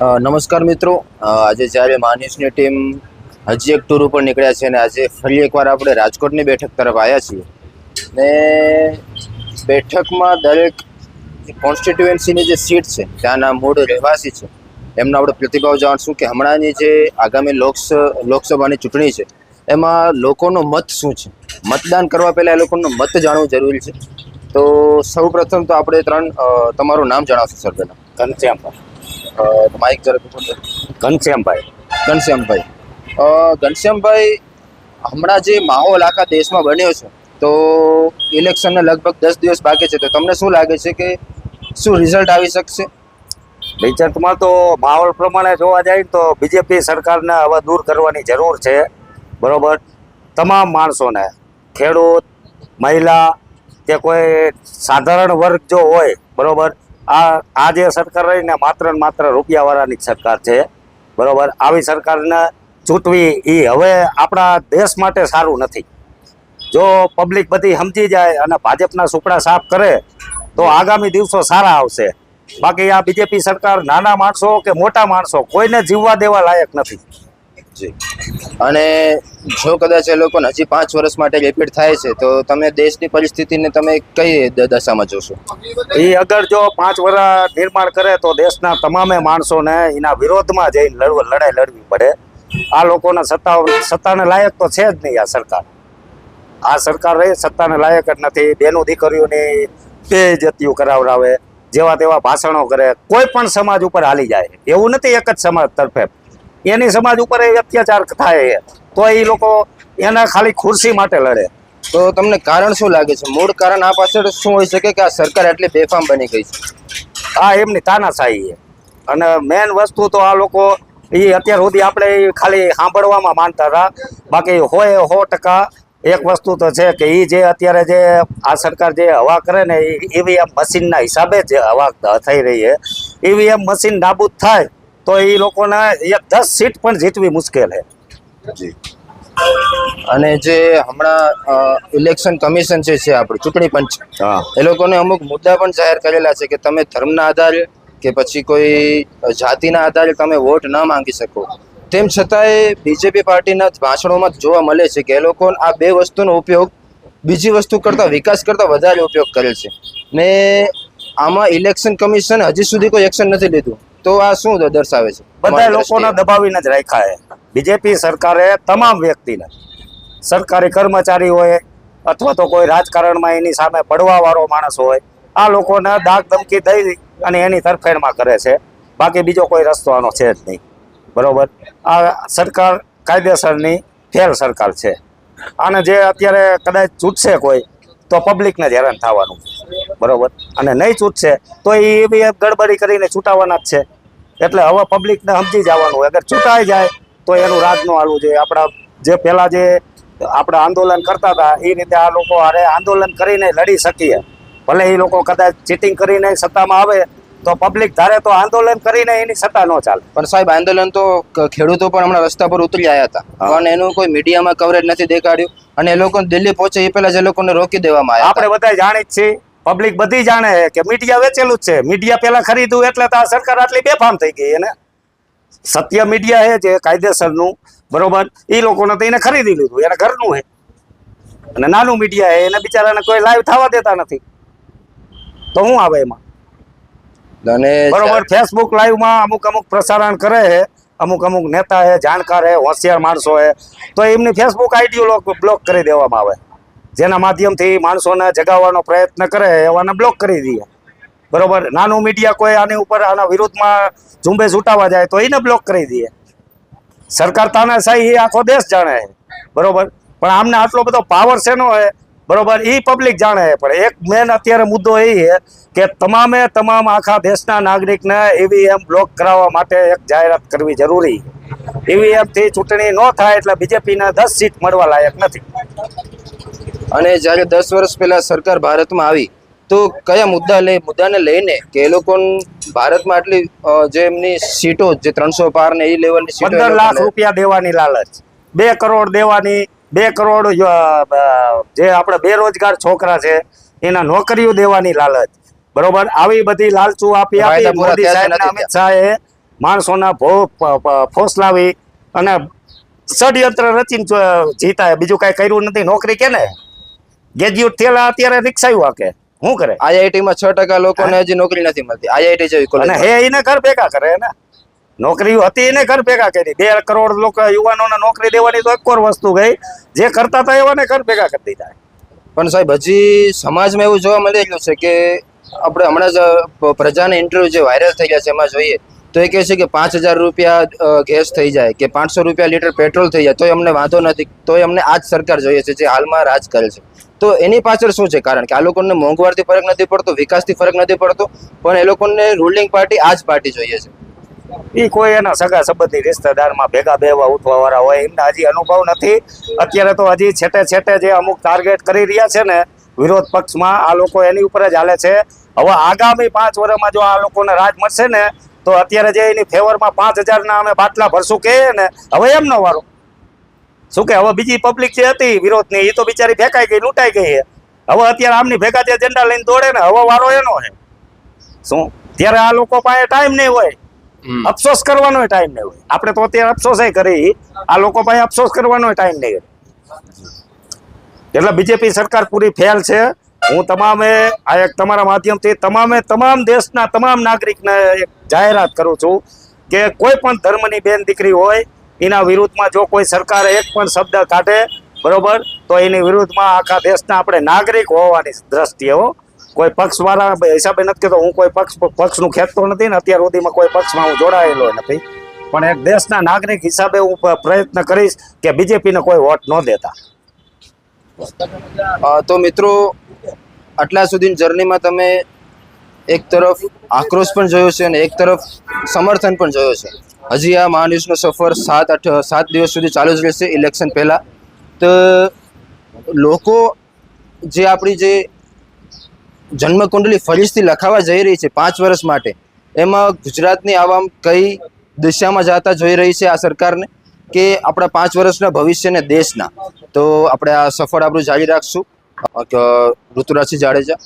નમસ્કાર મિત્રો. આજે જ્યારે માનીશની ટીમ હજી એક ટૂર ઉપર નીકળ્યા છે અને આજે ફરી એકવાર આપણે રાજકોટની બેઠક તરફ આવ્યા છીએ. ને બેઠકમાં દરેક કોન્સ્ટિટ્યુએન્સીની જે સીટ છે, ત્યાંના મૂળ રહેવાસી છે, એમનો આપણે પ્રતિભાવ જાણશું કે હમણાંની જે આગામી લોકસ, લોકસભાની ચૂંટણી છે, એમાં લોકોનો મત શું છે? મતદાન કરવા પહેલાં એ લોકોનો મત જાણવું જરૂરી છે. તો સૌ પ્રથમ તો આપણે ત્રણ તમારું નામ જણાવશો, સર, પહેલાં. ઘનશ્યામભાઈ. માઇક જરાક ઉપર ઘનશ્યામભાઈ. ઘનશ્યામભાઈ. ઘનશ્યામભાઈ હમણાં જે માહોલ આખા દેશમાં બન્યો છે તો ઇલેક્શનને લગભગ દસ દિવસ બાકી છે તો તમને શું લાગે છે કે શું રિઝલ્ટ આવી શકશે? રિઝલ્ટમાં તો માહોલ પ્રમાણે જોવા જાય તો બીજેપી સરકારને હવે દૂર કરવાની જરૂર છે. બરોબર? તમામ માણસોને ખેડૂત મહિલા કે કોઈ સાધારણ વર્ગ જો હોય બરોબર? આ આ જે સરકાર રહીને માત્ર ને માત્ર રૂપિયાવાળાની સરકાર છે. બરાબર? આવી સરકારને ચૂંટવી એ હવે આપણા દેશ માટે સારું નથી. જો પબ્લિક બધી સમજી જાય અને ભાજપના સુપડા સાફ કરે, તો આગામી દિવસો સારા આવશે. બાકી આ બીજેપી સરકાર નાના માણસો કે મોટા માણસો કોઈને જીવવા દેવા લાયક નથી. જી. અને જો કદાચ એ લોકોને હજી પાંચ વર્ષ માટે રિપીટ થાય છે, તો તમે દેશની પરિસ્થિતિને તમે કઈ દશામાં જોશો? એ અગર જો પાંચ વર્ષ નિર્માણ કરે, તો દેશના તમામે માણસોને એના વિરોધમાં જઈને લડવા, લડાઈ લડવી પડે. આ લોકોને સત્તા સત્તાને લાયક તો છે જ નહીં આ સરકાર. આ સરકાર રહી, સત્તાને લાયક જ નથી. બેનું દીકરીઓની બેજતીઓ કરાવડાવે, જેવા તેવા ભાષણો કરે. કોઈ પણ સમાજ ઉપર હાલી જાય. એવું નથી એક જ સમાજ તરફે. એની સમાજ ઉપર એ અત્યાચાર થાય તો એ લોકો એના ખાલી ખુરશી માટે લડે. તો તમને કારણ શું લાગે છે? મૂળ કારણ આ પાછળ શું હોઈ શકે કે આ સરકાર એટલી બેફામ બની ગઈ છે? આ એમની તાનાશાહી અને મેન વસ્તુ તો આ લોકો એ અત્યાર સુધી આપણે ખાલી સાંભળવામાં માનતા હતા. બાકી હોય સો ટકા એક વસ્તુ તો છે કે એ જે અત્યારે જે આ સરકાર જે હવા કરે ને એ ઈવીએમ મશીનના હિસાબે જ હવા થઈ રહી છે. ઈવીએમ મશીન નાબૂદ થાય તો એ લોકોને એક દસ સીટ પણ જીતવી મુશ્કેલ છે જી. અને જે હમણાં ઇલેક્શન કમિશન જે છે આપણું ચૂંટણી પંચ એ લોકોને અમુક મુદ્દા પણ જાહેર કરેલા છે કે તમે ધર્મના આધારે કે પછી કોઈ જાતિના આધારે તમે વોટ ન માંગી શકો. તેમ છતાંય બીજેપી પાર્ટીના ભાષણોમાં જોવા મળે છે કે એ લોકો આ બે વસ્તુનો ઉપયોગ બીજી વસ્તુ કરતાં વિકાસ કરતાં વધારે ઉપયોગ કરે છે. ને આમાં ઇલેક્શન કમિશન હજી સુધી કોઈ એક્શન નથી લીધું. તો આ શું દર્શાવે છે? બધા લોકોને દબાવીને જ રાખ્યા છે. બીજેપી સરકારે તમામ વ્યક્તિને સરકારી કર્મચારી હોય અથવા તો કોઈ રાજકારણમાં એની સામે પડવા વાળો માણસ હોય આ લોકોને દાગ ધમકી દઈ અને એની તરફેણમાં કરે છે. બાકી બીજો કોઈ રસ્તો આનો છે જ નહીં. બરોબર? આ સરકાર કાયદેસરની ફેલ સરકાર છે. આને જે અત્યારે કદાચ ચૂંટશે કોઈ તો પબ્લિકને જ હેરાન થવાનું. બરોબર? અને નહીં ચૂંટશે તો એ બી ગડબડી કરીને ચૂંટાવાના જ છે. એટલે હવે પબ્લિકને સમજી જવાનું અગર ચૂંટાઈ જાય તો એનું રાજ ન હાલવું જોઈએ. આપણા જે પહેલા જે આપણે આંદોલન કરતા હતા એ રીતે આ લોકો હારે આંદોલન કરીને લડી શકીએ. ભલે એ લોકો કદાચ ચીટિંગ કરીને સત્તામાં આવે તો પબ્લિક ધારે તો આંદોલન કરીને એની સત્તા ન ચાલે. પણ સાહેબ આંદોલન તો ખેડૂતો પણ હમણાં રસ્તા પર ઉતરી આવ્યા હતા. પણ એનું કોઈ મીડિયામાં કવરેજ નથી દેખાડ્યું. અને એ લોકો દિલ્હી પહોંચે એ પહેલા જે લોકોને રોકી દેવામાં આવ્યા આપણે બધા જાણી જ છીએ પબ્લિક બધી જાણે કે મીડિયા વેચેલું જ છે. મીડિયા પેલા ખરીદ્યું એટલે તો આ સરકાર આટલી બેફામ થઈ ગઈ એને. સત્ય મીડિયા હે જે કાયદેસરનું બરોબર? એ લોકોને તો એને ખરીદી લીધું. એને ઘરનું હે અને નાનું મીડિયા હે એને બિચારાને કોઈ લાઈવ થવા દેતા નથી. તો શું આવે એમાં? અને બરોબર? ફેસબુક લાઈવમાં અમુક અમુક પ્રસારણ કરે હે અમુક અમુક નેતા હે જાણકાર હે હોશિયાર માણસો હે તો એમની ફેસબુક આઈડીઓ બ્લોક કરી દેવામાં આવે. જેના માધ્યમથી માણસોને જગાવવાનો પ્રયત્ન કરે એવાને બ્લોક કરી દઈએ. બરોબર? નાનું મીડિયા કોઈ આની ઉપર આના વિરુદ્ધમાં ઝુંબેશ ઉઠાવવા જાય તો એને બ્લોક કરી દઈએ. સરકાર તાનાશાહી એ આખો દેશ જાણે. બરોબર? પણ આમને આટલો બધો પાવર શેનો છે બરોબર? એ પબ્લિક જાણે પણ એક મેન અત્યારે મુદ્દો એ છે કે તમામે તમામ આખા દેશના નાગરિકને ઈવીએમ બ્લોક કરાવવા માટે એક જાહેરાત કરવી જરૂરી ઈવીએમથી ચૂંટણી ન થાય એટલે બીજેપીને દસ સીટ મળવા લાયક નથી. અને જ્યારે દસ વર્ષ પહેલાં સરકાર ભારતમાં આવી તો કયા મુદ્દા લઈ મુદ્દાને લઈને કે એ લોકો ભારતમાં આટલી જે એમની સીટો જે ત્રણસો પાર ને એ લેવલની સીટો પંદર લાખ રૂપિયા દેવાની લાલચ. બે કરોડ દેવાની બે કરોડ જે આપણે બેરોજગાર છોકરા છે એના નોકરીઓ દેવાની લાલચ. બરોબર? આવી બધી લાલચુ આપી આપી મોદી સાહેબ અમિત શાહે માણસોના ફોસલાવી અને ષડયંત્ર રચીને જીતા બીજું કાંઈ કર્યું નથી? નોકરી કે ને ગ્રેજ્યુએટ થયેલા અત્યારે રિક્ષાયું હાકે શું કરે? આઈઆઈટી માં છ ટકા લોકોને હજી નોકરી નથી મળતી. આઈઆઈટી જેવી કોલેજ હે એને ઘર ભેગા કરે ને? નોકરીઓ હતી એને ઘર ભેગા કરી. બે કરોડ લોકો યુવાનોને નોકરી દેવાની તો એક વસ્તુ ગઈ. જે કરતા હતા એવાને ઘર ભેગા કરી દીધા. પણ સાહેબ હજી સમાજમાં એવું જોવા મળી રહ્યું છે કે આપણે હમણાં જ પ્રજાના ઇન્ટરવ્યુ જે વાયરલ થઈ ગયા છે એમાં જોઈએ તો એ કહે છે કે પાંચ હજાર રૂપિયા ગેસ થઈ જાય કે પાંચસો રૂપિયા લીટર પેટ્રોલ થઈ જાય તોય અમને વાંધો નથી. તોય અમને આ જ સરકાર જોઈએ છે જે હાલમાં રાજ કરે છે. તો એની પાછળ શું છે? કારણ કે આ લોકોને મોંઘવારથી ફરક નથી પડતો, વિકાસથી ફરક નથી પડતો, પણ એ લોકોને રૂલિંગ પાર્ટી આ જ પાર્ટી જોઈએ છે. એ કોઈ એના સગા સંબંધી રિશ્તેદારમાં ભેગા બેવા ઉઠવા વાળા હોય, એમને હજી અનુભવ નથી. અત્યારે તો હજી છેટે છેટે જે અમુક ટાર્ગેટ કરી રહ્યા છે ને, વિરોધ પક્ષમાં આ લોકો એની ઉપર જ હાલે છે. હવે આગામી પાંચ વર્ષમાં જો આ લોકોને રાજ મળશે ને, તો અત્યારે જે એની ફેવરમાં પાંચ હજારના અમે બાટલા ભરશું કે ને, હવે એમનો વારો. શું કે હવે બીજી પબ્લિક જે હતી વિરોધની એ તો બિચારી ભેકાઈ ગઈ લૂંટાઈ ગઈ હવે અત્યારે આમની ભેગા જે ઝંડા લઈને દોડે ને હવે વારો એનો છે. શું? ત્યારે આ લોકો પાસે ટાઈમ નહીં હોય. અફસોસ કરવાનો ટાઈમ નહીં હોય. આપણે તો અત્યારે અફસોસ કરી આ લોકો પાસે અફસોસ કરવાનો ટાઈમ નહીં હોય. એટલે બીજેપી સરકાર પૂરી ફેલ છે. હું તમામે આ એક તમારા માધ્યમથી તમામે તમામ દેશના તમામ નાગરિકને એક જાહેરાત કરું છું કે કોઈ પણ ધર્મની બેન દીકરી હોય એના વિરુદ્ધમાં જો કોઈ સરકાર એક પણ શબ્દ કાઢે, બરોબર? તો એની વિરુદ્ધમાં આખા દેશના આપણે નાગરિક હોવાની દ્રષ્ટિએ હો. કોઈ પક્ષવાળા હિસાબે નથી કહેતો, હું કોઈ પક્ષ, પક્ષનું ખેંચતો નથી ને અત્યાર સુધીમાં કોઈ પક્ષમાં હું જોડાયેલો નથી. પણ એક દેશના નાગરિક હિસાબે હું પ્રયત્ન કરીશ કે બીજેપીને કોઈ વોટ ન દેતા. તો મિત્રો, આટલા સુધી જર્નીમાં તમે એક તરફ આક્રોશ પણ જોયો છે અને એક તરફ સમર્થન પણ જોયો છે. હજી આ મહાન્યુઝનો સફર સાત આઠ, સાત દિવસ સુધી ચાલુ જ રહેશે ઇલેક્શન પહેલાં. તો લોકો જે આપણી જે જન્મકુંડલી ફરીથી લખાવા જઈ રહી છે પાંચ વર્ષ માટે, એમાં ગુજરાતની આવામ કઈ દિશામાં જતા જોઈ રહી છે આ સરકારને કે આપણા પાંચ વર્ષના ભવિષ્યને દેશના? તો આપણે આ સફળ આપણું જારી રાખશું. ઋતુરાજસિંહ જાડેજા.